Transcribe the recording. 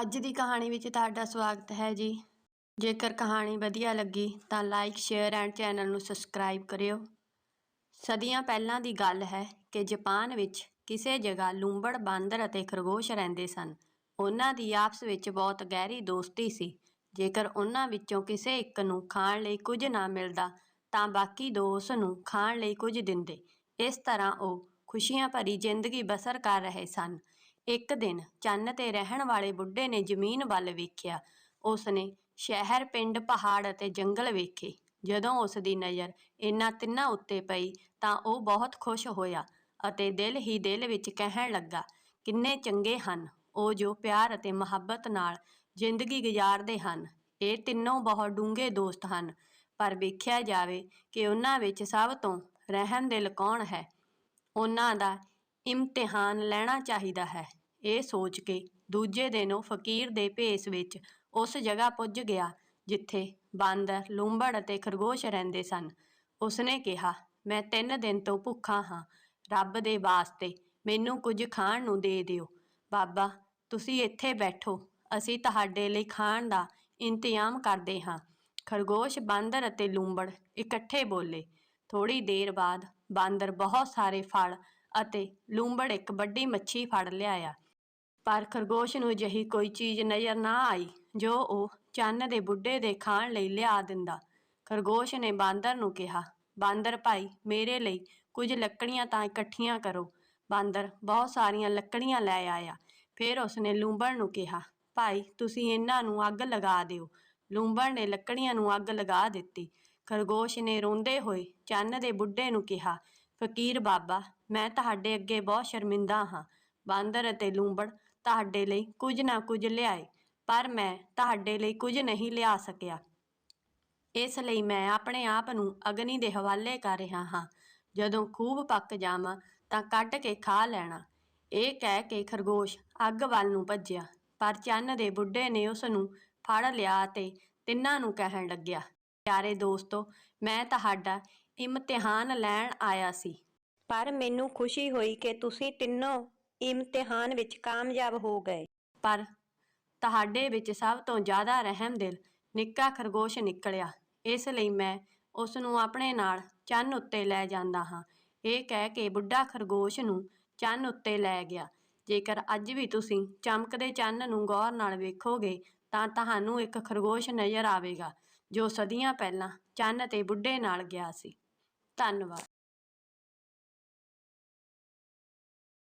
ਅੱਜ ਦੀ ਕਹਾਣੀ ਵਿੱਚ ਤੁਹਾਡਾ ਸਵਾਗਤ ਹੈ ਜੀ। ਜੇਕਰ ਕਹਾਣੀ ਵਧੀਆ ਲੱਗੀ ਤਾਂ ਲਾਈਕ ਸ਼ੇਅਰ ਐਂਡ ਚੈਨਲ ਨੂੰ ਸਬਸਕ੍ਰਾਈਬ ਕਰਿਓ। ਸਦੀਆਂ ਪਹਿਲਾਂ ਦੀ ਗੱਲ ਹੈ ਕਿ ਜਾਪਾਨ ਵਿੱਚ ਕਿਸੇ ਜਗ੍ਹਾ ਲੂੰਬੜ, ਬਾਂਦਰ ਅਤੇ ਖਰਗੋਸ਼ ਰਹਿੰਦੇ ਸਨ। ਉਹਨਾਂ ਦੀ ਆਪਸ ਵਿੱਚ ਬਹੁਤ ਗਹਿਰੀ ਦੋਸਤੀ ਸੀ। ਜੇਕਰ ਉਹਨਾਂ ਵਿੱਚੋਂ ਕਿਸੇ ਇੱਕ ਨੂੰ ਖਾਣ ਲਈ ਕੁਝ ਨਾ ਮਿਲਦਾ ਤਾਂ ਬਾਕੀ ਦੋ ਉਸ ਨੂੰ ਖਾਣ ਲਈ ਕੁਝ ਦਿੰਦੇ। ਇਸ ਤਰ੍ਹਾਂ ਉਹ ਖੁਸ਼ੀਆਂ ਭਰੀ ਜ਼ਿੰਦਗੀ ਬਸਰ ਕਰ ਰਹੇ ਸਨ। ਇੱਕ ਦਿਨ ਚੰਨ ਤੇ ਰਹਿਣ ਵਾਲੇ ਬੁੱਢੇ ਨੇ ਜ਼ਮੀਨ ਵੱਲ ਵੇਖਿਆ। ਉਸ ਨੇ ਸ਼ਹਿਰ, ਪਿੰਡ, ਪਹਾੜ ਅਤੇ ਜੰਗਲ ਵੇਖੇ। ਜਦੋਂ ਉਸ ਦੀ ਨਜ਼ਰ ਇਹਨਾਂ ਤਿੰਨਾਂ ਉੱਤੇ ਪਈ ਤਾਂ ਉਹ ਬਹੁਤ ਖੁਸ਼ ਹੋਇਆ ਅਤੇ ਦਿਲ ਹੀ ਦਿਲ ਵਿੱਚ ਕਹਿਣ ਲੱਗਾ, ਕਿੰਨੇ ਚੰਗੇ ਹਨ ਉਹ ਜੋ ਪਿਆਰ ਅਤੇ ਮੁਹੱਬਤ ਨਾਲ ਜ਼ਿੰਦਗੀ ਗੁਜ਼ਾਰਦੇ ਹਨ। ਇਹ ਤਿੰਨੋਂ ਬਹੁਤ ਡੂੰਘੇ ਦੋਸਤ ਹਨ। ਪਰ ਵੇਖਿਆ ਜਾਵੇ ਕਿ ਉਹਨਾਂ ਵਿੱਚ ਸਭ ਤੋਂ ਰਹਿਮ ਦਿਲ ਕੌਣ ਹੈ? ਉਹਨਾਂ ਦਾ ਇਮਤਿਹਾਨ ਲੈਣਾ ਚਾਹੀਦਾ ਹੈ। ਇਹ ਸੋਚ ਕੇ ਦੂਜੇ ਦਿਨ ਉਹ ਫਕੀਰ ਦੇ ਭੇਸ ਵਿੱਚ ਉਸ ਜਗ੍ਹਾ ਪੁੱਜ ਗਿਆ, ਜਿੱਥੇ ਬਾਂਦਰ ਲੂੰਬੜ ਅਤੇ ਖਰਗੋਸ਼ ਰਹਿੰਦੇ ਸਨ। ਉਸਨੇ ਕਿਹਾ, ਮੈਂ ਤਿੰਨ ਦਿਨ ਤੋਂ ਭੁੱਖਾ ਹਾਂ। ਰੱਬ ਦੇ ਵਾਸਤੇ ਮੈਨੂੰ ਕੁਝ ਖਾਣ ਨੂੰ ਦੇ ਦਿਓ। ਬਾਬਾ, ਤੁਸੀਂ ਇੱਥੇ ਬੈਠੋ। ਅਸੀਂ ਤੁਹਾਡੇ ਲਈ ਖਾਣ ਦਾ ਇੰਤਜ਼ਾਮ ਕਰਦੇ ਹਾਂ। ਖਰਗੋਸ਼, ਬਾਂਦਰ ਅਤੇ ਲੂੰਬੜ ਇਕੱਠੇ ਬੋਲੇ। ਥੋੜੀ ਦੇਰ ਬਾਅਦ ਬਾਂਦਰ ਬਹੁਤ ਸਾਰੇ ਫਲ ਅਤੇ ਲੂੰਬੜ ਇੱਕ ਵੱਡੀ ਮੱਛੀ ਫੜ ਲਿਆਇਆ। ਪਰ ਖਰਗੋਸ਼ ਨੂੰ ਅਜਿਹੀ ਕੋਈ ਚੀਜ਼ ਨਜ਼ਰ ਨਾ ਆਈ, ਜੋ ਉਹ ਚੰਨ ਦੇ ਬੁੱਢੇ ਦੇ ਖਾਣ ਲਈ ਲਿਆ ਦਿੰਦਾ। ਖਰਗੋਸ਼ ਨੇ ਬਾਂਦਰ ਨੂੰ ਕਿਹਾ, ਬਾਂਦਰ ਭਾਈ, ਮੇਰੇ ਲਈ ਕੁਝ ਲੱਕੜੀਆਂ ਤਾਂ ਇਕੱਠੀਆਂ ਕਰੋ। ਬਾਂਦਰ ਬਹੁਤ ਸਾਰੀਆਂ ਲੱਕੜੀਆਂ ਲੈ ਆਇਆ। ਫਿਰ ਉਸਨੇ ਲੂੰਬੜ ਨੂੰ ਕਿਹਾ, ਭਾਈ, ਤੁਸੀਂ ਇਹਨਾਂ ਨੂੰ ਅੱਗ ਲਗਾ ਦਿਓ। ਲੂੰਬੜ ਨੇ ਲੱਕੜੀਆਂ ਨੂੰ ਅੱਗ ਲਗਾ ਦਿੱਤੀ। ਖਰਗੋਸ਼ ਨੇ ਰੋਂਦੇ ਹੋਏ ਚੰਨ ਦੇ ਬੁੱਢੇ ਨੂੰ ਕਿਹਾ ਫਕੀਰ ਬਾਬਾ, ਮੈਂ ਤੁਹਾਡੇ ਅੱਗੇ ਬਹੁਤ ਸ਼ਰਮਿੰਦਾ ਹਾਂ। ਬਾਂਦਰ ਅਤੇ ਲੂੰਬੜ ਤੁਹਾਡੇ ਲਈ ਕੁਝ ਨਾ ਕੁਝ ਲਿਆਏ, ਪਰ ਮੈਂ ਤੁਹਾਡੇ ਲਈ ਕੁਝ ਨਹੀਂ ਲਿਆ ਸਕਿਆ। ਇਸ ਲਈ ਮੈਂ ਆਪਣੇ ਆਪ ਨੂੰ ਅਗਨੀ ਦੇ ਹਵਾਲੇ ਕਰ ਰਿਹਾ ਹਾਂ। ਜਦੋਂ ਖੂਬ ਪੱਕ ਜਾਵਾਂ ਤਾਂ ਕੱਢ ਕੇ ਖਾ ਲੈਣਾ। ਇਹ ਕਹਿ ਕੇ ਖਰਗੋਸ਼ ਅੱਗ ਵੱਲ ਨੂੰ ਭੱਜਿਆ, ਪਰ ਚੰਨ ਦੇ ਬੁੱਢੇ ਨੇ ਉਸ ਨੂੰ ਫੜ ਲਿਆ ਤੇ ਤਿੰਨਾਂ ਨੂੰ ਕਹਿਣ ਲੱਗਿਆ, ਪਿਆਰੇ ਦੋਸਤੋ, ਮੈਂ ਤੁਹਾਡਾ ਇਮਤਿਹਾਨ ਲੈਣ ਆਇਆ ਸੀ। ਪਰ ਮੈਨੂੰ ਖੁਸ਼ੀ ਹੋਈ ਕਿ ਤੁਸੀਂ ਤਿੰਨੋਂ ਇਮਤਿਹਾਨ ਵਿੱਚ ਕਾਮਯਾਬ ਹੋ ਗਏ। ਪਰ ਤੁਹਾਡੇ ਵਿੱਚ ਸਭ ਤੋਂ ਜ਼ਿਆਦਾ ਰਹਿਮ ਦਿਲ ਨਿੱਕਾ ਖਰਗੋਸ਼ ਨਿਕਲਿਆ। ਇਸ ਲਈ ਮੈਂ ਉਸ ਨੂੰ ਆਪਣੇ ਨਾਲ ਚੰਨ ਉੱਤੇ ਲੈ ਜਾਂਦਾ ਹਾਂ। ਇਹ ਕਹਿ ਕੇ ਬੁੱਢਾ ਖਰਗੋਸ਼ ਨੂੰ ਚੰਨ ਉੱਤੇ ਲੈ ਗਿਆ। ਜੇਕਰ ਅੱਜ ਵੀ ਤੁਸੀਂ ਚਮਕਦੇ ਚੰਨ ਨੂੰ ਗੌਰ ਨਾਲ ਵੇਖੋਗੇ ਤਾਂ ਤੁਹਾਨੂੰ ਇੱਕ ਖਰਗੋਸ਼ ਨਜ਼ਰ ਆਵੇਗਾ ਜੋ ਸਦੀਆਂ ਪਹਿਲਾਂ ਚੰਨ ਤੇ ਬੁੱਢੇ ਨਾਲ ਗਿਆ ਸੀ। ਧੰਨਵਾਦ।